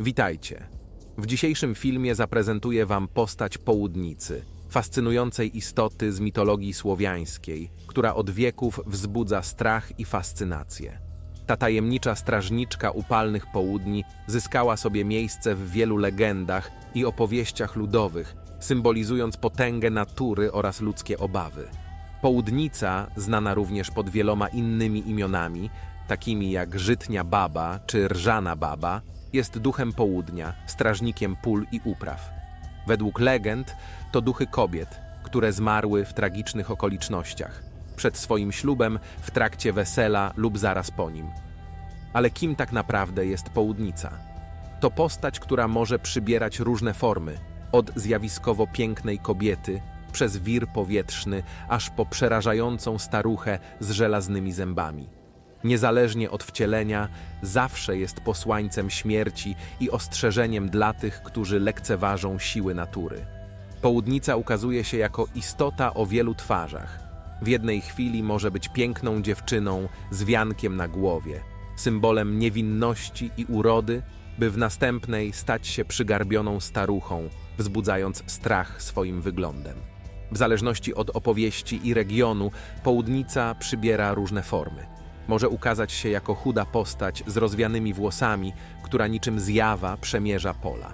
Witajcie. W dzisiejszym filmie zaprezentuję Wam postać południcy, fascynującej istoty z mitologii słowiańskiej, która od wieków wzbudza strach i fascynację. Ta tajemnicza strażniczka upalnych południ zyskała sobie miejsce w wielu legendach i opowieściach ludowych, symbolizując potęgę natury oraz ludzkie obawy. Południca, znana również pod wieloma innymi imionami, takimi jak Żytnia Baba czy Rżana Baba, jest duchem południa, strażnikiem pól i upraw. Według legend to duchy kobiet, które zmarły w tragicznych okolicznościach, przed swoim ślubem, w trakcie wesela lub zaraz po nim. Ale kim tak naprawdę jest południca? To postać, która może przybierać różne formy, od zjawiskowo pięknej kobiety, przez wir powietrzny, aż po przerażającą staruchę z żelaznymi zębami. Niezależnie od wcielenia, zawsze jest posłańcem śmierci i ostrzeżeniem dla tych, którzy lekceważą siły natury. Południca ukazuje się jako istota o wielu twarzach. W jednej chwili może być piękną dziewczyną z wiankiem na głowie, symbolem niewinności i urody, by w następnej stać się przygarbioną staruchą, wzbudzając strach swoim wyglądem. W zależności od opowieści i regionu, południca przybiera różne formy. Może ukazać się jako chuda postać z rozwianymi włosami, która niczym zjawa przemierza pola.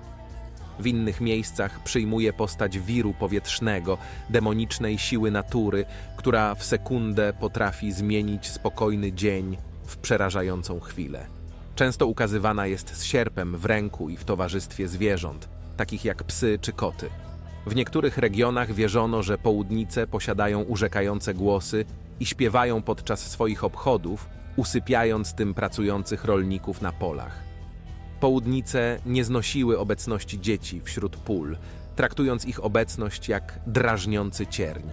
W innych miejscach przyjmuje postać wiru powietrznego, demonicznej siły natury, która w sekundę potrafi zmienić spokojny dzień w przerażającą chwilę. Często ukazywana jest z sierpem w ręku i w towarzystwie zwierząt, takich jak psy czy koty. W niektórych regionach wierzono, że południce posiadają urzekające głosy i śpiewają podczas swoich obchodów, usypiając tym pracujących rolników na polach. Południce nie znosiły obecności dzieci wśród pól, traktując ich obecność jak drażniący cierń.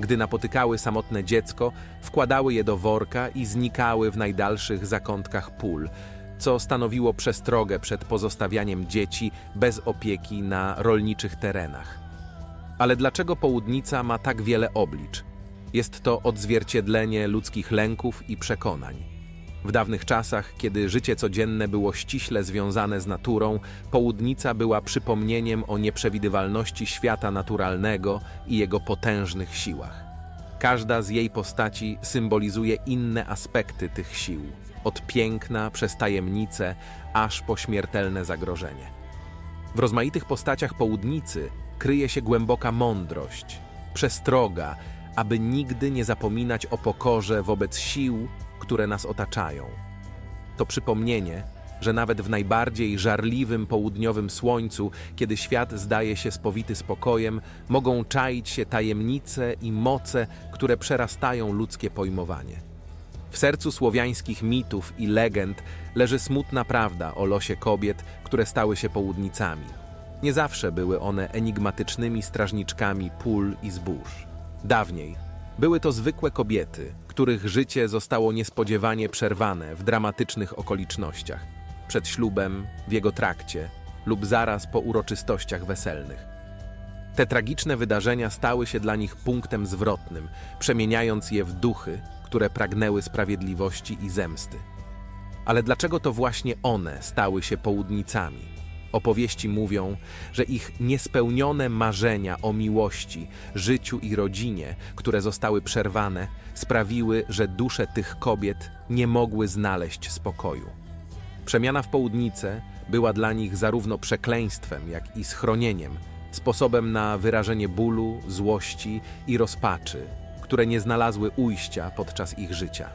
Gdy napotykały samotne dziecko, wkładały je do worka i znikały w najdalszych zakątkach pól, co stanowiło przestrogę przed pozostawianiem dzieci bez opieki na rolniczych terenach. Ale dlaczego południca ma tak wiele oblicz? Jest to odzwierciedlenie ludzkich lęków i przekonań. W dawnych czasach, kiedy życie codzienne było ściśle związane z naturą, południca była przypomnieniem o nieprzewidywalności świata naturalnego i jego potężnych siłach. Każda z jej postaci symbolizuje inne aspekty tych sił, od piękna przez tajemnice, aż po śmiertelne zagrożenie. W rozmaitych postaciach południcy kryje się głęboka mądrość, przestroga, aby nigdy nie zapominać o pokorze wobec sił, które nas otaczają. To przypomnienie, że nawet w najbardziej żarliwym południowym słońcu, kiedy świat zdaje się spowity spokojem, mogą czaić się tajemnice i moce, które przerastają ludzkie pojmowanie. W sercu słowiańskich mitów i legend leży smutna prawda o losie kobiet, które stały się południcami. Nie zawsze były one enigmatycznymi strażniczkami pól i zbóż. Dawniej były to zwykłe kobiety, których życie zostało niespodziewanie przerwane w dramatycznych okolicznościach przed ślubem, w jego trakcie lub zaraz po uroczystościach weselnych. Te tragiczne wydarzenia stały się dla nich punktem zwrotnym, przemieniając je w duchy, które pragnęły sprawiedliwości i zemsty. Ale dlaczego to właśnie one stały się południcami? Opowieści mówią, że ich niespełnione marzenia o miłości, życiu i rodzinie, które zostały przerwane, sprawiły, że dusze tych kobiet nie mogły znaleźć spokoju. Przemiana w południcę była dla nich zarówno przekleństwem, jak i schronieniem, sposobem na wyrażenie bólu, złości i rozpaczy, które nie znalazły ujścia podczas ich życia.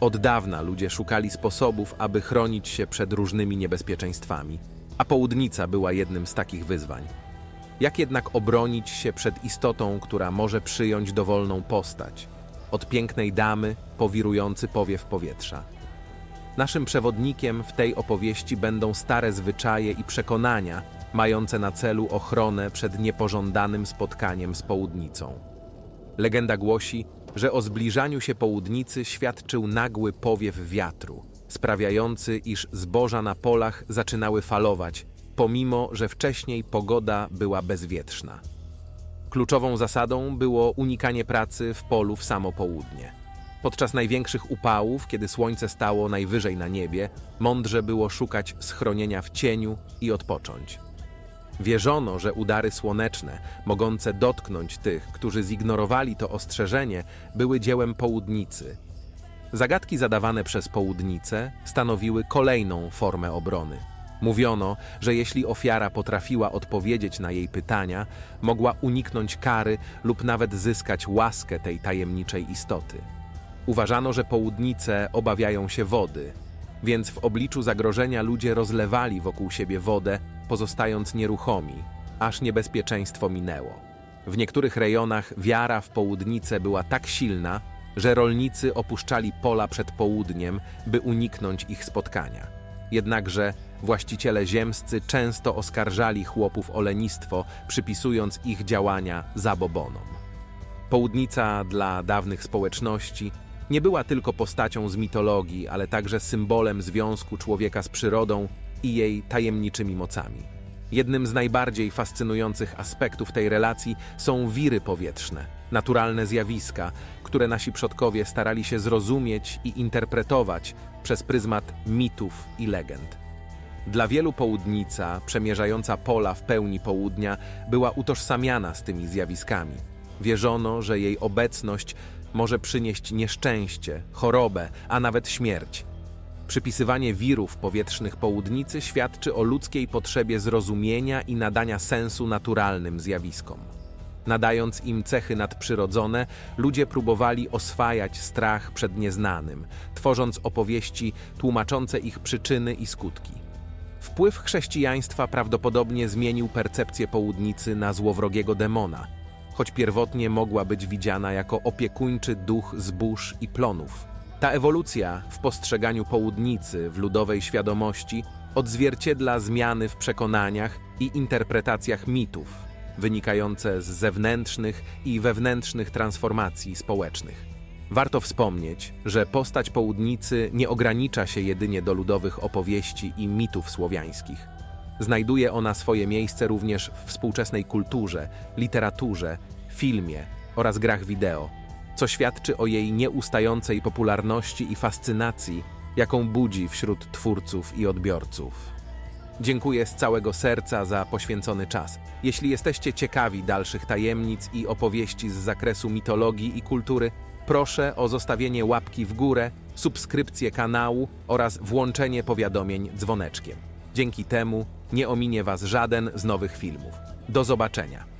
Od dawna ludzie szukali sposobów, aby chronić się przed różnymi niebezpieczeństwami, a południca była jednym z takich wyzwań. Jak jednak obronić się przed istotą, która może przyjąć dowolną postać, od pięknej damy po wirujący powiew powietrza? Naszym przewodnikiem w tej opowieści będą stare zwyczaje i przekonania, mające na celu ochronę przed niepożądanym spotkaniem z południcą. Legenda głosi, że o zbliżaniu się południcy świadczył nagły powiew wiatru, sprawiający, iż zboża na polach zaczynały falować, pomimo że wcześniej pogoda była bezwietrzna. Kluczową zasadą było unikanie pracy w polu w samo południe. Podczas największych upałów, kiedy słońce stało najwyżej na niebie, mądrze było szukać schronienia w cieniu i odpocząć. Wierzono, że udary słoneczne, mogące dotknąć tych, którzy zignorowali to ostrzeżenie, były dziełem południcy. Zagadki zadawane przez południce stanowiły kolejną formę obrony. Mówiono, że jeśli ofiara potrafiła odpowiedzieć na jej pytania, mogła uniknąć kary lub nawet zyskać łaskę tej tajemniczej istoty. Uważano, że południce obawiają się wody, więc w obliczu zagrożenia ludzie rozlewali wokół siebie wodę, pozostając nieruchomi, aż niebezpieczeństwo minęło. W niektórych rejonach wiara w południce była tak silna, że rolnicy opuszczali pola przed południem, by uniknąć ich spotkania. Jednakże właściciele ziemscy często oskarżali chłopów o lenistwo, przypisując ich działania zabobonom. Południca dla dawnych społeczności nie była tylko postacią z mitologii, ale także symbolem związku człowieka z przyrodą i jej tajemniczymi mocami. Jednym z najbardziej fascynujących aspektów tej relacji są wiry powietrzne, naturalne zjawiska, które nasi przodkowie starali się zrozumieć i interpretować przez pryzmat mitów i legend. Dla wielu południca, przemierzająca pola w pełni południa, była utożsamiana z tymi zjawiskami. Wierzono, że jej obecność może przynieść nieszczęście, chorobę, a nawet śmierć. Przypisywanie wirów powietrznych południcy świadczy o ludzkiej potrzebie zrozumienia i nadania sensu naturalnym zjawiskom. Nadając im cechy nadprzyrodzone, ludzie próbowali oswajać strach przed nieznanym, tworząc opowieści tłumaczące ich przyczyny i skutki. Wpływ chrześcijaństwa prawdopodobnie zmienił percepcję południcy na złowrogiego demona, choć pierwotnie mogła być widziana jako opiekuńczy duch zbóż i plonów. Ta ewolucja w postrzeganiu południcy w ludowej świadomości odzwierciedla zmiany w przekonaniach i interpretacjach mitów, wynikające z zewnętrznych i wewnętrznych transformacji społecznych. Warto wspomnieć, że postać południcy nie ogranicza się jedynie do ludowych opowieści i mitów słowiańskich. Znajduje ona swoje miejsce również w współczesnej kulturze, literaturze, filmie oraz grach wideo, co świadczy o jej nieustającej popularności i fascynacji, jaką budzi wśród twórców i odbiorców. Dziękuję z całego serca za poświęcony czas. Jeśli jesteście ciekawi dalszych tajemnic i opowieści z zakresu mitologii i kultury, proszę o zostawienie łapki w górę, subskrypcję kanału oraz włączenie powiadomień dzwoneczkiem. Dzięki temu nie ominie Was żaden z nowych filmów. Do zobaczenia.